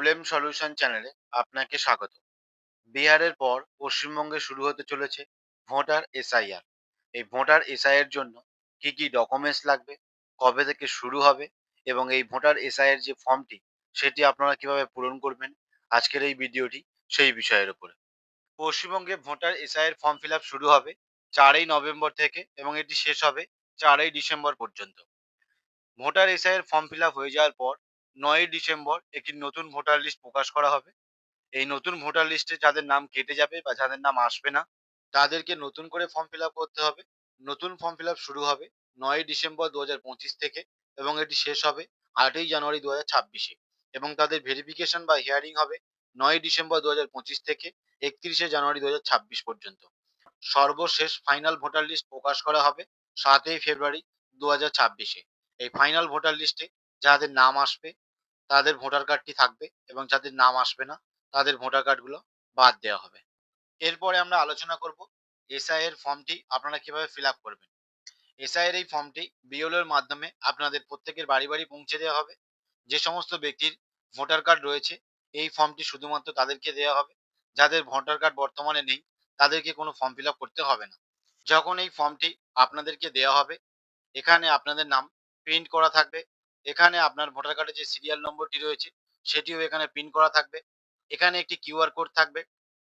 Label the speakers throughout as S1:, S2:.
S1: Problem solution চ্যানেলে আপনাকে স্বাগত। বিহারের পর পশ্চিমবঙ্গে শুরু হতে চলেছে ভোটার এসআইআর এই ভোটার এসআইয়ের জন্য কি কি ডকুমেন্টস লাগবে, কবে থেকে শুরু হবে এবং এই ভোটার এসআইয়ের যে ফর্মটি সেটি আপনারা কীভাবে পূরণ করবেন, আজকের এই ভিডিওটি সেই বিষয়ের উপরে। পশ্চিমবঙ্গে ভোটার এসআইয়ের ফর্ম ফিল শুরু হবে চারই নভেম্বর থেকে এবং এটি শেষ হবে চারই ডিসেম্বর পর্যন্ত। ভোটার এসআইয়ের ফর্ম ফিল হয়ে যাওয়ার পর নয়ই ডিসেম্বর একটি নতুন ভোটার লিস্ট প্রকাশ করা হবে। এই নতুন ভোটার লিস্টে যাদের নাম কেটে যাবে বা যাদের নাম আসবে না, তাদেরকে নতুন করে ফর্ম ফিল করতে হবে। নতুন ফর্ম ফিল শুরু হবে নয়ই ডিসেম্বর দু হাজার পঁচিশ থেকে এবং এটি শেষ হবে আটই জানুয়ারি দু ছাব্বিশে এবং তাদের ভেরিফিকেশন বা হিয়ারিং হবে নয়ই ডিসেম্বর দু হাজার পঁচিশ থেকে একত্রিশে জানুয়ারি দু হাজার ছাব্বিশ পর্যন্ত। সর্বশেষ ফাইনাল ভোটার লিস্ট প্রকাশ করা হবে সাতই ফেব্রুয়ারি দু এই ফাইনাল ভোটার লিস্টে যাদের নাম আসবে, তাদের ভোটার কার্ডটি থাকবে এবং যাদের নাম আসবে না, তাদের ভোটার কার্ডগুলো বাদ দেওয়া হবে। এরপরে আমরা আলোচনা করব এসআই এর ফর্মটি আপনারা কীভাবে ফিল আপ করবেন। এসআই এর এই ফর্মটি বিওলোর মাধ্যমে আপনাদের প্রত্যেকের বাড়ি বাড়ি পৌঁছে দেওয়া হবে। যে সমস্ত ব্যক্তির ভোটার কার্ড রয়েছে, এই ফর্মটি শুধুমাত্র তাদেরকে দেওয়া হবে। যাদের ভোটার কার্ড বর্তমানে নেই, তাদেরকে কোনো ফর্ম ফিল করতে হবে না। যখন এই ফর্মটি আপনাদেরকে দেওয়া হবে, এখানে আপনাদের নাম প্রিন্ট করা থাকবে। এখানে আপনার ভোটার কার্ডের যে সিরিয়াল নম্বরটি রয়েছে, সেটিও এখানে প্রিন্ট করা থাকবে। এখানে একটি কিউআর কোড থাকবে,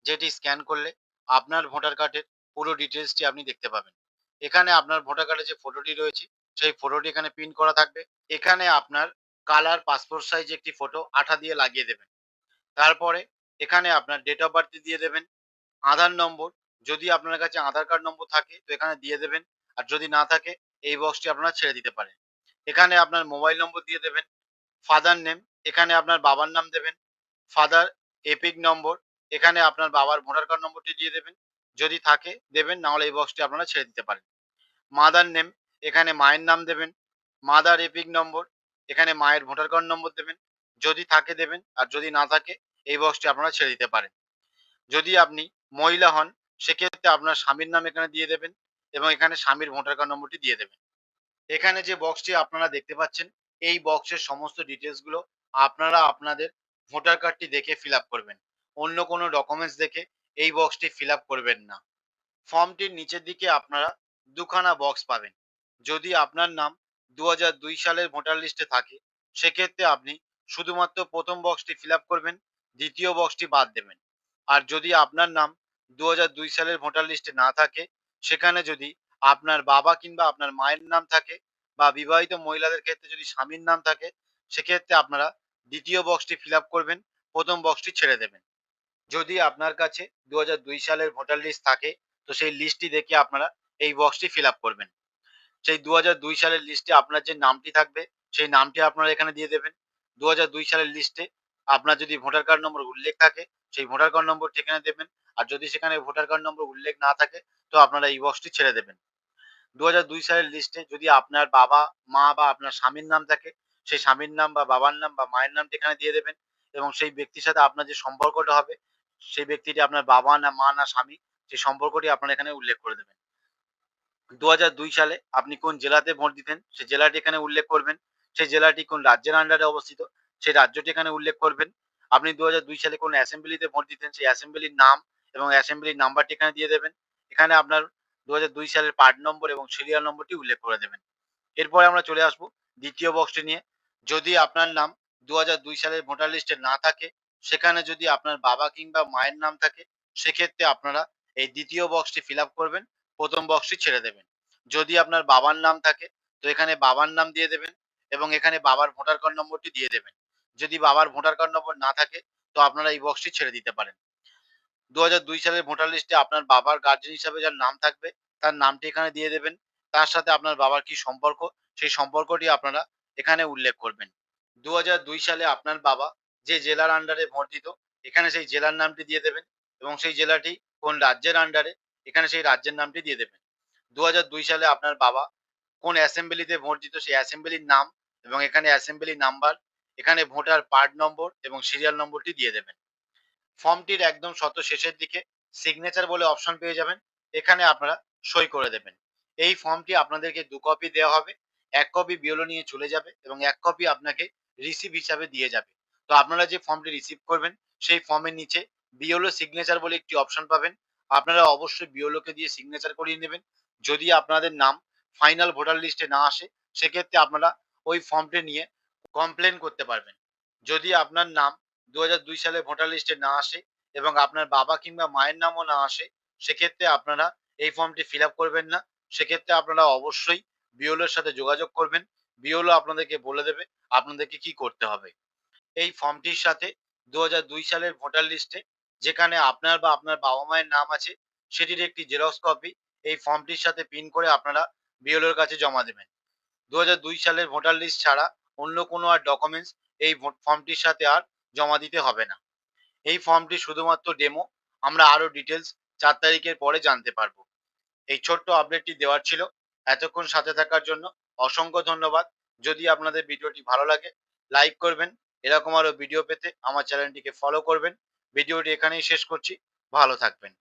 S1: যেটি স্ক্যান করলে আপনার ভোটার কার্ডের পুরো ডিটেলসটি আপনি দেখতে পাবেন। এখানে আপনার ভোটার কার্ডের যে ফটোটি রয়েছে, সেই ফটোটি এখানে প্রিন্ট করা থাকবে। এখানে আপনার কালার পাসপোর্ট সাইজ একটি ফটো আঠা দিয়ে লাগিয়ে দেবেন। তারপরে এখানে আপনার ডেট অফ বার্থ দিয়ে দেবেন, আধার নম্বর, যদি আপনার কাছে আধার কার্ড নম্বর থাকে, তো এখানে দিয়ে দেবেন। আর যদি না থাকে, এই বক্সটি আপনারা ছেড়ে দিতে পারেন। এখানে আপনার মোবাইল নম্বর দিয়ে দেবেন ফাদার নেম এখানে আপনার বাবার নাম দেবেন ফাদার এপিক নম্বর এখানে আপনার বাবার ভোটার কার্ড নম্বরটি দিয়ে দেবেন, যদি থাকে দেবেন, নাহলে এই বক্সটি আপনারা ছেড়ে দিতে পারেন। মাদার নেম এখানে মায়ের নাম দেবেন মাদার এপিক নম্বর এখানে মায়ের ভোটার কার্ড নম্বর দেবেন, যদি থাকে দেবেন, আর যদি না থাকে, এই বক্সটি আপনারা ছেড়ে দিতে পারেন। যদি আপনি মহিলা হন, সেক্ষেত্রে আপনার স্বামীর নাম এখানে দিয়ে দেবেন, এবং এখানে স্বামীর ভোটার কার্ড নম্বরটি দিয়ে দেবেন। এখানে যে বক্সটি আপনারা দেখতে পাচ্ছেন, এই বক্সের সমস্ত ডিটেলসগুলো আপনারা আপনাদের ভোটার কার্ডটি দেখে ফিল করবেন। অন্য কোনো ডকুমেন্টস দেখে এই বক্সটি ফিল করবেন না। ফর্মটির নিচের দিকে আপনারা দুখানা বক্স পাবেন। যদি আপনার নাম দু হাজার দুই সালের ভোটার লিস্টে থাকে, সেক্ষেত্রে আপনি শুধুমাত্র প্রথম বক্সটি ফিল করবেন, দ্বিতীয় বক্সটি বাদ দেবেন। আর যদি আপনার নাম দু হাজার দুই সালের ভোটার লিস্টে না থাকে, সেখানে যদি আপনার বাবা কিংবা আপনার মায়ের নাম থাকে বা বিবাহিত মহিলাদের ক্ষেত্রে যদি স্বামীর নাম থাকে, সেক্ষেত্রে আপনারা দ্বিতীয় বক্সটি ফিল করবেন, প্রথম বক্সটি ছেড়ে দেবেন। যদি আপনার কাছে দু হাজার দুই সালের ভোটার লিস্ট থাকে, তো সেই লিস্টটি দেখে আপনারা এই বক্সটি ফিল করবেন। সেই দু হাজার দুই সালের লিস্টে আপনার যে নামটি থাকবে, সেই নামটি আপনারা এখানে দিয়ে দেবেন। দু হাজার দুই সালের লিস্টে আপনার যদি ভোটার কার্ড নম্বর উল্লেখ থাকে, সেই ভোটার কার্ড নম্বরটি এখানে দেবেন। আর যদি সেখানে ভোটার কার্ড নম্বর উল্লেখ না থাকে, তো আপনারা এই বক্সটি ছেড়ে দেবেন। দু হাজার দুই সালের লিস্টে যদি আপনার বাবা, মা বা আপনার স্বামীর নাম থাকে, সেই স্বামীর নাম বা বাবার নাম বা মায়ের নামটি এখানে দিয়ে দেবেন এবং সেই ব্যক্তির সাথে আপনার যে সম্পর্কটা হবে, সেই ব্যক্তিটি আপনার বাবা না, মা না, স্বামী, সেই সম্পর্কটি আপনার এখানে উল্লেখ করে দেবেন। দু হাজার দুই সালে আপনি কোন জেলাতে ভোট দিতেন, সেই জেলাটি এখানে উল্লেখ করবেন। সেই জেলাটি কোন রাজ্যের আন্ডারে অবস্থিত, সেই রাজ্যটি এখানে উল্লেখ করবেন। আপনি দু হাজার দুই সালে কোন অ্যাসেম্বলিতে ভোট দিতেন, সেই অ্যাসেম্বলির নাম এবং অ্যাসেম্বলির নাম্বারটি এখানে দিয়ে দেবেন। এখানে আপনার দু হাজার দুই সালের পার্ট নম্বর এবং সিরিয়াল নম্বরটি উল্লেখ করে দেবেন। এরপরে আমরা চলে আসব দ্বিতীয় বক্সটি নিয়ে। যদি আপনার নাম দু হাজার দুই সালের ভোটার লিস্টে না থাকে, সেখানে যদি আপনার বাবা কিংবা মায়ের নাম থাকে, সেক্ষেত্রে আপনারা এই দ্বিতীয় বক্সটি ফিল করবেন, প্রথম বক্সটি ছেড়ে দেবেন। যদি আপনার বাবার নাম থাকে, তো এখানে বাবার নাম দিয়ে দেবেন এবং এখানে বাবার ভোটার কার্ড নম্বরটি দিয়ে দেবেন। যদি বাবার ভোটার কার্ড নম্বর না থাকে, তো আপনারা এই বক্সটি ছেড়ে দিতে পারেন। দু হাজার দুই সালের ভোটার লিস্টে আপনার বাবার গার্জেন হিসাবে যার নাম থাকবে তার নামটি এখানে দিয়ে দেবেন। তার সাথে আপনার বাবার কি সম্পর্ক, সেই সম্পর্কটি আপনারা এখানে উল্লেখ করবেন। দু সালে আপনার বাবা যে জেলার আন্ডারে ভোট দিত এখানে সেই জেলার নামটি দিয়ে দেবেন এবং সেই জেলাটি কোন রাজ্যের আন্ডারে এখানে সেই রাজ্যের নামটি দিয়ে দেবেন। দু সালে আপনার বাবা কোন অ্যাসেম্বলিতে ভোট দিত সেই অ্যাসেম্বলির নাম এবং এখানে অ্যাসেম্বলি নাম্বার এখানে ভোটার পার্ট নম্বর এবং সিরিয়াল নম্বরটি দিয়ে দেবেন। ফর্মটির একদম শত শেষের দিকে সিগনেচার বলে অপশন পেয়ে যাবেন। এখানে আপনারা সই করে দেবেন। এই ফর্মটি আপনাদেরকে দু কপি দেওয়া হবে, এক কপি বিওলো নিয়ে চলে যাবে এবং এক কপি আপনাকে রিসিভ হিসাবে দিয়ে যাবে। তো আপনারা যে ফর্মটি রিসিভ করবেন, সেই ফর্মের নিচে বিওলো সিগনেচার বলে একটি অপশন পাবেন। আপনারা অবশ্যই বিওলোকে দিয়ে সিগনেচার করিয়ে নেবেন। যদি আপনাদের নাম ফাইনাল ভোটার লিস্টে না আসে, সেক্ষেত্রে আপনারা ওই ফর্মটি নিয়ে কমপ্লেন করতে পারবেন। যদি আপনার নাম দু সালে ভোটার লিস্টে না আসে এবং আপনার বাবা কিংবা মায়ের নামও না আসে, সেক্ষেত্রে আপনারা এই ফর্মটি ফিল করবেন না। সেক্ষেত্রে আপনারা অবশ্যই বিওলোর সাথে যোগাযোগ করবেন। বিওলো আপনাদেরকে বলে দেবে আপনাদেরকে কি করতে হবে। এই ফর্মটির সাথে দু সালের ভোটার লিস্টে যেখানে আপনার বা আপনার বাবা মায়ের নাম আছে, সেটির একটি জেরক্স কপি এই ফর্মটির সাথে পিন করে আপনারা বিওলোর কাছে জমা দেবেন। দু সালের ভোটার লিস্ট ছাড়া অন্য কোনো আর ডকুমেন্টস এই ফর্মটির সাথে আর জমা দিতে হবে না। এই ফর্মটি শুধুমাত্র ডেমো আমরা আরও ডিটেলস চার তারিখের পরে জানতে পারব। এই ছোট্ট আপডেটটি দেওয়ার ছিল। এতক্ষণ সাথে থাকার জন্য অসংখ্য ধন্যবাদ। যদি আপনাদের ভিডিওটি ভালো লাগে লাইক করবেন। এরকম আরও ভিডিও পেতে আমার চ্যানেলটিকে ফলো করবেন। ভিডিওটি এখানেই শেষ করছি। ভালো থাকবেন।